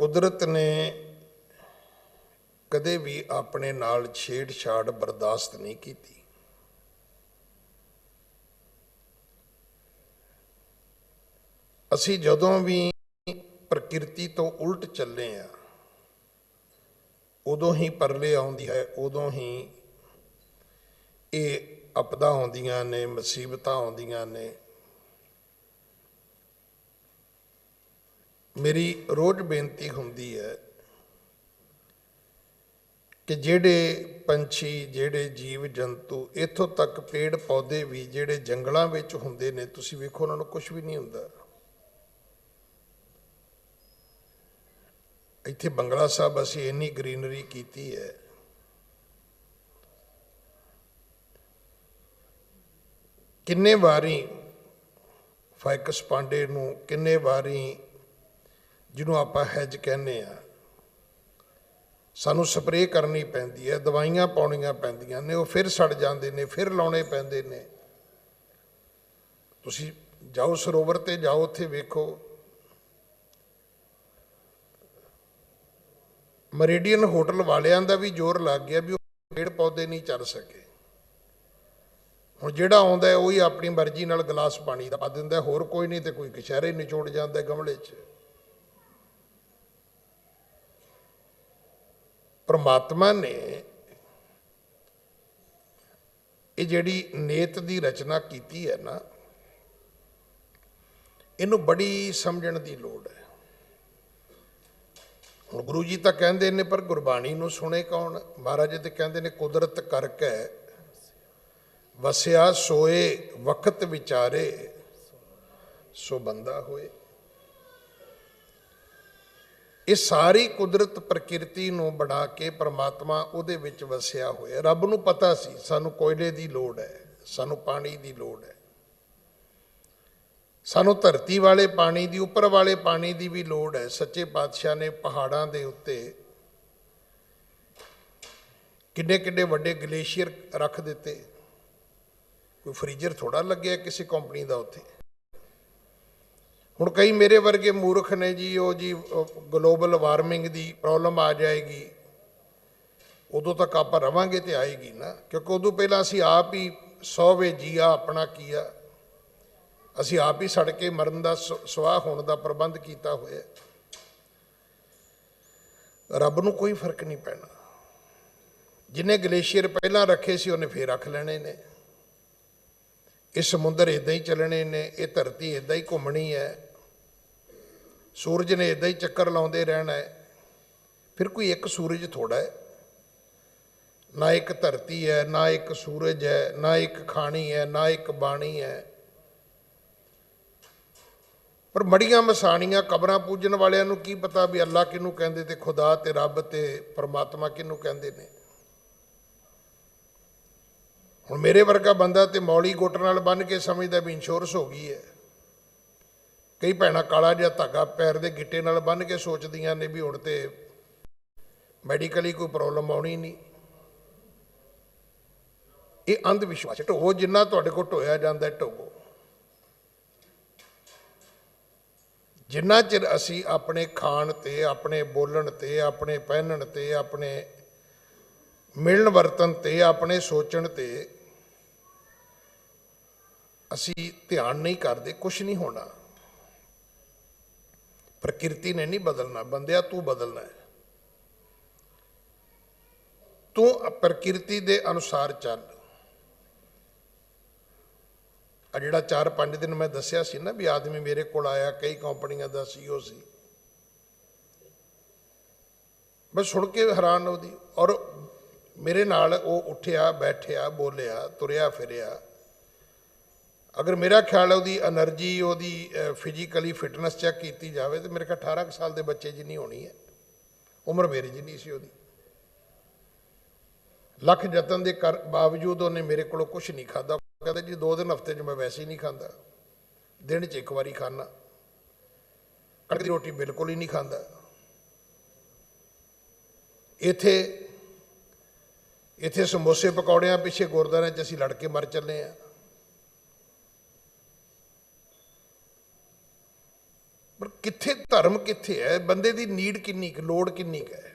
ਕੁਦਰਤ ਨੇ ਕਦੇ ਵੀ ਆਪਣੇ ਨਾਲ ਛੇੜਛਾੜ ਬਰਦਾਸ਼ਤ ਨਹੀਂ ਕੀਤੀ। ਅਸੀਂ ਜਦੋਂ ਵੀ ਪ੍ਰਕਿਰਤੀ ਤੋਂ ਉਲਟ ਚੱਲੇ ਆ, ਉਦੋਂ ਹੀ ਪਰਲੇ ਆਉਂਦੀ ਹੈ, ਉਦੋਂ ਹੀ ਇਹ ਆਪਦਾ ਆਉਂਦੀਆਂ ਨੇ, ਮੁਸੀਬਤਾਂ ਆਉਂਦੀਆਂ ਨੇ। ਮੇਰੀ ਰੋਜ਼ ਬੇਨਤੀ ਹੁੰਦੀ ਹੈ ਕਿ ਜਿਹੜੇ ਪੰਛੀ, ਜਿਹੜੇ ਜੀਵ ਜੰਤੂ ਇੱਥੋਂ ਤੱਕ ਪੇੜ ਪੌਦੇ ਵੀ ਜਿਹੜੇ ਜੰਗਲਾਂ ਵਿੱਚ ਹੁੰਦੇ ਨੇ, ਤੁਸੀਂ ਵੇਖੋ ਉਹਨਾਂ ਨੂੰ ਕੁਝ ਵੀ ਨਹੀਂ ਹੁੰਦਾ। ਇੱਥੇ ਬੰਗਲਾ ਸਾਹਿਬ ਅਸੀਂ ਇੰਨੀ ਗ੍ਰੀਨਰੀ ਕੀਤੀ ਹੈ। ਕਿੰਨੇ ਵਾਰੀ ਫਾਈਕਸ ਪਾਂਡੇ ਨੂੰ, ਕਿੰਨੇ ਵਾਰੀ ਜਿਹਨੂੰ ਆਪਾਂ ਹੈਜ ਕਹਿੰਦੇ ਆ ਸਾਨੂੰ ਸਪਰੇਅ ਕਰਨੀ ਪੈਂਦੀ ਹੈ, ਦਵਾਈਆਂ ਪਾਉਣੀਆਂ ਪੈਂਦੀਆਂ ਨੇ, ਉਹ ਫਿਰ ਸੜ ਜਾਂਦੇ ਨੇ, ਫਿਰ ਲਾਉਣੇ ਪੈਂਦੇ ਨੇ। ਤੁਸੀਂ ਜਾਓ ਸਰੋਵਰ ਤੇ ਜਾਓ, ਉੱਥੇ ਵੇਖੋ। ਮਰੀਡੀਅਨ ਹੋਟਲ ਵਾਲਿਆਂ ਦਾ ਵੀ ਜ਼ੋਰ ਲੱਗ ਗਿਆ ਵੀ ਉਹ ਪੇੜ ਪੌਦੇ ਨਹੀਂ ਚੱਲ ਸਕੇ। ਹੁਣ ਜਿਹੜਾ ਆਉਂਦਾ ਹੈ, ਉਹੀ ਆਪਣੀ ਮਰਜ਼ੀ ਨਾਲ ਗਲਾਸ ਪਾਣੀ ਦਾ ਪਾ ਦਿੰਦਾ ਹੋਰ ਕੋਈ ਨਹੀਂ ਤੇ ਕੋਈ ਕਚਹਿਰੇ ਨਿਚੋੜ ਜਾਂਦਾ ਗਮਲੇ 'ਚ। ਪਰਮਾਤਮਾ ਨੇ ਇਹ ਜਿਹੜੀ ਨੇਤ ਦੀ ਰਚਨਾ ਕੀਤੀ ਹੈ ਨਾ, ਇਹਨੂੰ ਬੜੀ ਸਮਝਣ ਦੀ ਲੋੜ ਹੈ। ਹੁਣ ਗੁਰੂ ਜੀ ਤਾਂ ਕਹਿੰਦੇ ਨੇ, ਪਰ ਗੁਰਬਾਣੀ ਨੂੰ ਸੁਣੇ ਕੌਣ? ਮਹਾਰਾਜ ਤੇ ਕਹਿੰਦੇ ਨੇ, ਕੁਦਰਤ ਕਰਕੇ ਵਸਿਆ ਸੋਏ ਵਕਤ ਵਿਚਾਰੇ, ਸੋ ਬੰਦਾ ਹੋਏ। ਇਹ ਸਾਰੀ ਕੁਦਰਤ ਪ੍ਰਕਿਰਤੀ ਨੂੰ ਬਣਾ ਕੇ ਪ੍ਰਮਾਤਮਾ ਉਹਦੇ ਵਿੱਚ ਵਸਿਆ ਹੋਇਆ। ਰੱਬ ਨੂੰ ਪਤਾ ਸੀ, ਸਾਨੂੰ ਕੋਇਲੇ ਦੀ ਲੋੜ ਹੈ, ਸਾਨੂੰ ਪਾਣੀ ਦੀ ਲੋੜ ਹੈ। ਸਾਨੂੰ ਧਰਤੀ ਵਾਲੇ ਪਾਣੀ ਦੀ, ਉੱਪਰ ਵਾਲੇ ਪਾਣੀ ਦੀ ਵੀ ਲੋੜ ਹੈ। ਸੱਚੇ ਪਾਤਸ਼ਾਹ ਨੇ ਪਹਾੜਾਂ ਦੇ ਉੱਤੇ ਕਿੰਨੇ ਕਿੰਨੇ ਵੱਡੇ ਗਲੇਸ਼ੀਅਰ ਰੱਖ ਦਿੱਤੇ। ਕੋਈ ਫ੍ਰੀਜ਼ਰ ਥੋੜਾ ਲੱਗਿਆ ਕਿਸੇ ਕੰਪਨੀ ਦਾ ਉੱਥੇ। ਹੁਣ ਕਈ ਮੇਰੇ ਵਰਗੇ ਮੂਰਖ ਨੇ ਜੀ, ਉਹ ਜੀ ਗਲੋਬਲ ਵਾਰਮਿੰਗ ਦੀ ਪ੍ਰੋਬਲਮ ਆ ਜਾਏਗੀ। ਉਦੋਂ ਤੱਕ ਆਪਾਂ ਰਵਾਂਗੇ ਤੇ ਆਏਗੀ ਨਾ। ਕਿਉਂਕਿ ਉਦੋਂ ਪਹਿਲਾਂ ਅਸੀਂ ਆਪ ਹੀ ਸੌਵੇ ਜੀਆ ਆਪਣਾ ਕੀਆ ਅਸੀਂ ਆਪ ਹੀ ਸੜ ਕੇ ਮਰਨ ਦਾ ਸ- ਸਵਾਹ ਹੋਣ ਦਾ ਪ੍ਰਬੰਧ ਕੀਤਾ ਹੋਇਆ। ਰੱਬ ਨੂੰ ਕੋਈ ਫ਼ਰਕ ਨਹੀਂ ਪੈਣਾ। ਜਿਨੇ ਗਲੇਸ਼ੀਅਰ ਪਹਿਲਾਂ ਰੱਖੇ ਸੀ, ਉਹਨੇ ਫੇਰ ਰੱਖ ਲੈਣੇ ਨੇ। ਇਹ ਸਮੁੰਦਰ ਇਦਾਂ ਹੀ ਚੱਲਣੇ ਨੇ, ਇਹ ਧਰਤੀ ਇਦਾਂ ਹੀ ਘੁੰਮਣੀ ਹੈ। ਸੂਰਜ ਨੇ ਇਦਾਂ ਹੀ ਚੱਕਰ ਲਾਉਂਦੇ ਰਹਿਣਾ ਹੈ। ਫਿਰ ਕੋਈ ਇੱਕ ਸੂਰਜ ਥੋੜਾ ਹੈ। ਨਾ ਇੱਕ ਧਰਤੀ ਹੈ, ਨਾ ਇੱਕ ਸੂਰਜ ਹੈ, ਨਾ ਇੱਕ ਖਾਣੀ ਹੈ, ਨਾ ਇੱਕ ਬਾਣੀ ਹੈ। ਪਰ ਮੜੀਆਂ ਮਸਾਣੀਆਂ ਕਬਰਾਂ ਪੂਜਣ ਵਾਲਿਆਂ ਨੂੰ ਕੀ ਪਤਾ ਵੀ ਅੱਲਾ ਕਿਹਨੂੰ ਕਹਿੰਦੇ ਤੇ ਖੁਦਾ ਤੇ ਰੱਬ ਤੇ ਪਰਮਾਤਮਾ ਕਿਹਨੂੰ ਕਹਿੰਦੇ ਨੇ। ਹੁਣ ਮੇਰੇ ਵਰਗਾ ਬੰਦਾ ਤੇ ਮੌਲੀ ਗੁੱਟ ਨਾਲ ਬੰਨ ਕੇ ਸਮਝਦਾ ਵੀ ਇੰਸ਼ੋਰੈਂਸ ਹੋ ਗਈ ਹੈ। ਕਈ ਭੈਣਾਂ ਕਾਲਾ ਜਿਹਾ ਧਾਗਾ ਪੈਰ ਦੇ ਗਿੱਟੇ ਨਾਲ ਬੰਨ ਕੇ ਸੋਚਦੀਆਂ ਨੇ ਵੀ ਹੁਣ ਤੇ ਮੈਡੀਕਲੀ ਕੋਈ ਪ੍ਰੋਬਲਮ ਆਉਣੀ ਨਹੀਂ। ਇਹ ਅੰਧ ਵਿਸ਼ਵਾਸ ਹੈ ਢੋ ਜਿੰਨਾ ਤੁਹਾਡੇ ਕੋਲ ਢੋਇਆ ਜਾਂਦਾ ਹੈ ਢੋਵੋ। ਜਿੰਨਾ ਚਿਰ ਅਸੀਂ ਆਪਣੇ ਖਾਣ ਤੇ, ਆਪਣੇ ਬੋਲਣ ਤੇ, ਆਪਣੇ ਪਹਿਨਣ ਤੇ, ਆਪਣੇ ਮਿਲਣ ਵਰਤਨ ਤੇ, ਆਪਣੇ ਸੋਚਣ ਤੇ ਅਸੀਂ ਧਿਆਨ ਨਹੀਂ ਕਰਦੇ ਕੁਝ ਨਹੀਂ ਹੋਣਾ। ਪ੍ਰਕਿਰਤੀ ਨੇ ਨਹੀਂ ਬਦਲਣਾ। ਬੰਦਿਆ, ਤੂੰ ਬਦਲਣਾ ਹੈ। ਤੂੰ ਪ੍ਰਕਿਰਤੀ ਦੇ ਅਨੁਸਾਰ ਚੱਲ। ਆ ਜਿਹੜਾ 4-5 ਦਿਨ ਮੈਂ ਦੱਸਿਆ ਸੀ ਨਾ ਵੀ ਆਦਮੀ ਮੇਰੇ ਕੋਲ ਆਇਆ, ਕਈ ਕੰਪਨੀਆਂ ਦਾ ਸੀਓ ਸੀ। ਮੈਂ ਸੁਣ ਕੇ ਹੈਰਾਨ ਉਹਦੀ ਔਰ ਮੇਰੇ ਨਾਲ ਉਹ ਉੱਠਿਆ, ਬੈਠਿਆ, ਬੋਲਿਆ, ਤੁਰਿਆ ਫਿਰਿਆ। ਅਗਰ ਮੇਰਾ ਖਿਆਲ ਉਹਦੀ એનર્ਜੀ ਉਹਦੀ ਫਿਜ਼ੀਕਲੀ ਫਿਟਨੈਸ ਚੈੱਕ ਕੀਤੀ ਜਾਵੇ ਤੇ ਮੇਰੇ ਖਿਆਲ 18 ਕੁ ਸਾਲ ਦੇ ਬੱਚੇ ਜਿੰਨੀ ਹੋਣੀ ਹੈ। ਉਮਰ ਮੇਰੀ ਜਿੰਨੀ ਸੀ ਉਹਦੀ। ਲੱਖ ਯਤਨ ਦੇ ਕਰ, ਬਾਵਜੂਦ ਉਹਨੇ ਮੇਰੇ ਕੋਲੋਂ ਕੁਝ ਨਹੀਂ ਖਾਦਾ ਕਹਿੰਦਾ ਜੀ, ਦੋ ਦਿਨ ਹਫ਼ਤੇ 'ਚ ਮੈਂ ਵੈਸੇ ਹੀ ਨਹੀਂ ਖਾਂਦਾ। ਦਿਨ 'ਚ ਇੱਕ ਵਾਰੀ ਖਾਣਾ ਕੜੀ ਰੋਟੀ ਬਿਲਕੁਲ ਹੀ ਨਹੀਂ ਖਾਂਦਾ। ਇੱਥੇ ਇੱਥੇ ਸਮੋਸੇ ਪਕੌੜਿਆਂ ਪਿੱਛੇ ਗੁਰਦਾਰਿਆਂ 'ਚ ਅਸੀਂ ਲੜ ਕੇ ਮਰ ਚੱਲੇ ਆ ਪਰ ਕਿੱਥੇ ਧਰਮ ਕਿੱਥੇ ਹੈ? ਬੰਦੇ ਦੀ ਨੀਡ ਕਿੰਨੀ ਕੁ ਲੋੜ ਕਿੰਨੀ ਕੁ ਹੈ?